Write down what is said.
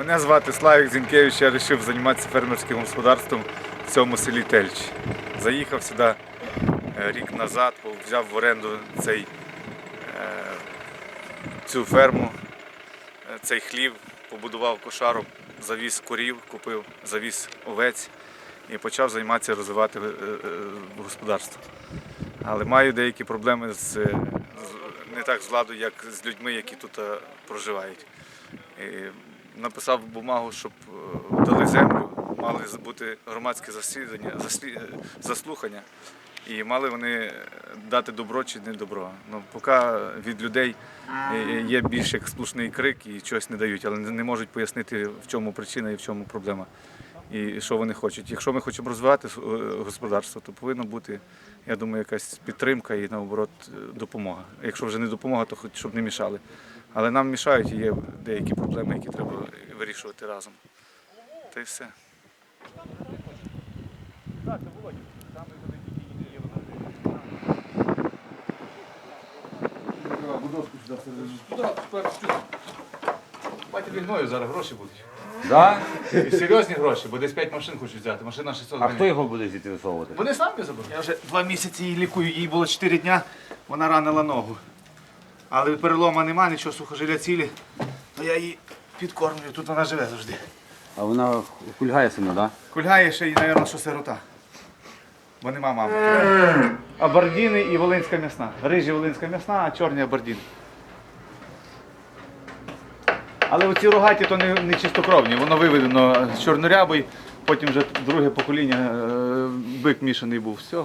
Мене звати Славік Зінкевич, я вирішив займатися фермерським господарством в цьому селі Тельч. Заїхав сюди е, рік назад, взяв в оренду цей, е, цю ферму, е, цей хлів, побудував кошару, завіз корів, купив, завіз овець і почав займатися розвивати господарство. Але маю деякі проблеми з, не так з владою, як з людьми, які тут проживають. Написав бумагу, щоб е, дали землю, мали бути громадські засідання, е, заслухання, і мали вони е, дати добро чи не добро. Ну, поки від людей є більш як сплошний крик і чогось не дають, але не можуть пояснити, в чому причина і в чому проблема. І що вони хочуть. Якщо ми хочемо розвивати господарство, то повинна бути, я думаю, якась підтримка і наоборот допомога. Якщо вже не допомога, то хоч щоб не мішали. Але нам мішають і є деякі проблеми, які треба вирішувати разом. Та й все. Бачите, війною зараз гроші будуть. Да? І серйозні гроші, бо десь 5 машин хочуть взяти. Машина 600 А хто його буде звідти висовувати? Вони самі заберуть. Я вже два місяці її лікую, їй було 4 дня, вона ранила ногу. Але перелома нема, нічого сухожилля цілі, то я її підкормлюю, тут вона живе завжди. А вона кульгає сильно, да? Кульгає ще й, мабуть, що сирота. Бо нема мами. Абардіни і волинська м'ясна. Рижі волинська м'ясна, а чорні абардіни. Але оці рогаті то не, не чистокровні, воно виведено з чорнорябий, потім вже друге покоління, е, бик мішаний був. Все.